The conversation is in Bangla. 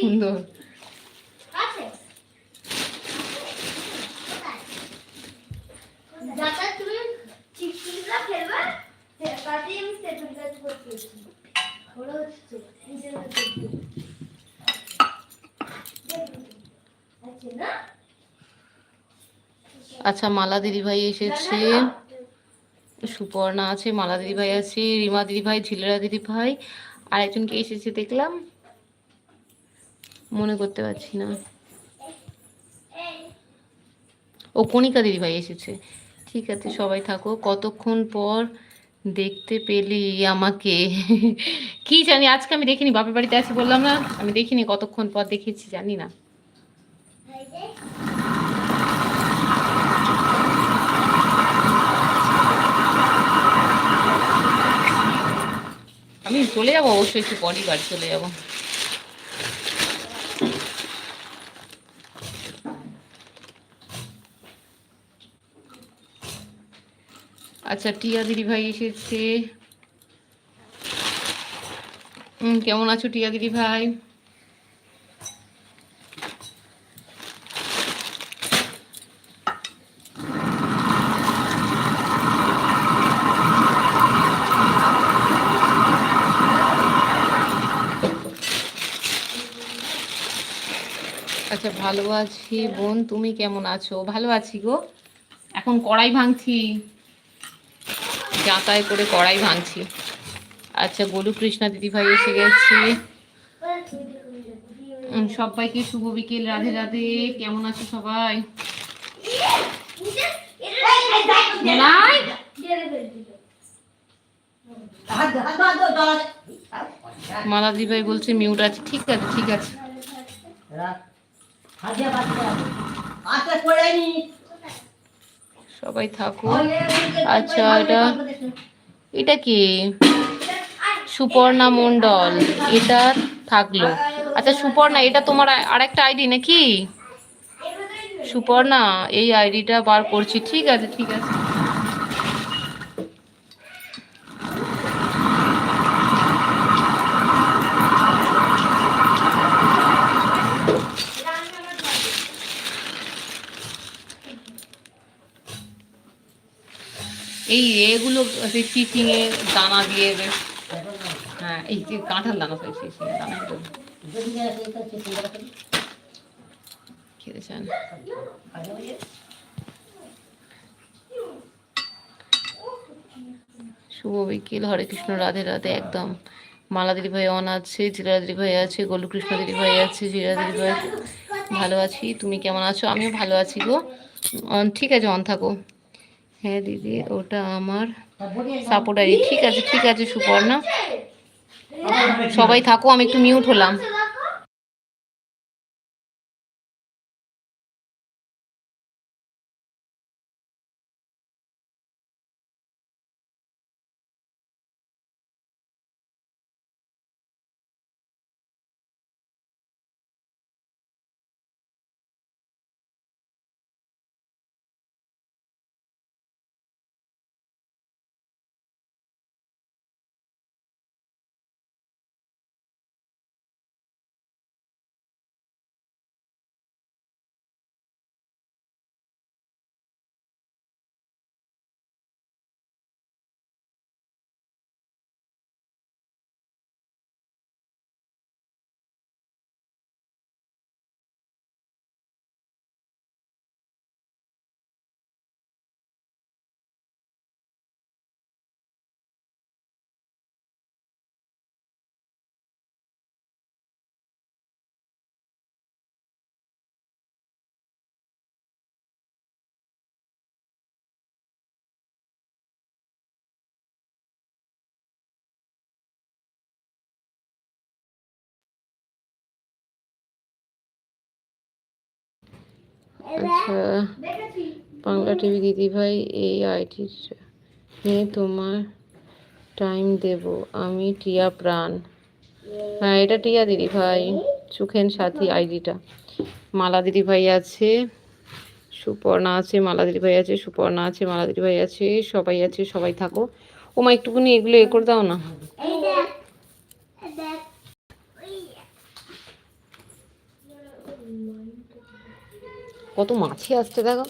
সুন্দর। আচ্ছা মালা দিদি ভাই এসেছে। সুপর্ণা আছে মালা দিদি ভাই আছে রিমা দিদি ভাই ঝিলেরা দিদি ভাই আর একজন কে এসেছে দেখলাম? মনে করতে পারছি না। ও কণিকা দিদি ভাই এসেছে। ঠিক আছে, সবাই থাকো। কতক্ষণ পর দেখতে পেলি আমাকে? কি জানি, আজকে আমি দেখিনি, বাপের বাড়িতে আছি বললাম না। আমি দেখিনি, কতক্ষণ পর দেখেছি জানি না। আমি চলে যাব অবশ্যই, একটু পরই বাড়ি চলে যাব। আচ্ছা টিয়া দিদি ভাই এসেছে। কেমন আছো টিয়া দিদি ভাই? আচ্ছা ভালো আছি বোন, তুমি কেমন আছো? ভালো আছি গো। এখন কড়াই ভাঙছি। যাতায় করে কড়াই ভাঙছি। আচ্ছা গোলু কৃষ্ণা দিদি ভাই এসে গেছে। সবাইকে শুভ বিকেল, রাধে রাধে। কেমন আছো সবাই? মালা দিদি ভাই বলছে মিউট আছে। ঠিক আছে ঠিক আছে। সবাই থাকো আচ্ছা এটা এটা কি? সুপর্ণা মণ্ডল, এটা থাকল। আচ্ছা সুপর্ণা, এটা তোমার আর একটা আইডি নাকি? সুপর্ণা, এই আইডিটা বার করছি। ঠিক আছে ঠিক আছে। এই এগুলো সেই চিচিংয়ে দানা দিয়ে হ্যাঁ এই যে কাঁঠাল দানা চিচিংয়ে দানা খেতে চান? শুভ বিকেল, হরে কৃষ্ণ, রাধে রাধে, একদম। মালা দিদি ভাই অন আছে জিরা দিদি ভাই আছে, গোলু কৃষ্ণ দিদি ভাই আছে জিরা দিদি ভাই, ভালো আছি। তুমি কেমন আছো? আমিও ভালো আছি গো। ঠিক আছে অন থাকো। হ্যাঁ দিদি ওটা আমার সাপোর্টারি ঠিক আছে ঠিক আছে সুপর্ণা। সবাই থাকো আমি একটু মিউট হলাম। আচ্ছা বাংলা টিভি দিদি ভাই এই আইডির হ্যাঁ তোমার টাইম দেব। আমি টিয়া প্রাণ। হ্যাঁ এটা টিয়া দিদি ভাই সুখেন সাথী আইডিটা। মালা দিদি ভাই আছে, সুপর্ণা আছে, মালা দিদি ভাই আছে, সুপর্ণা আছে, মালা দিদি ভাই আছে, সবাই আছে, সবাই থাকো। ওমা একটুখানি এগুলো এ করে দাও না। কত মাছি আসছে দেখো।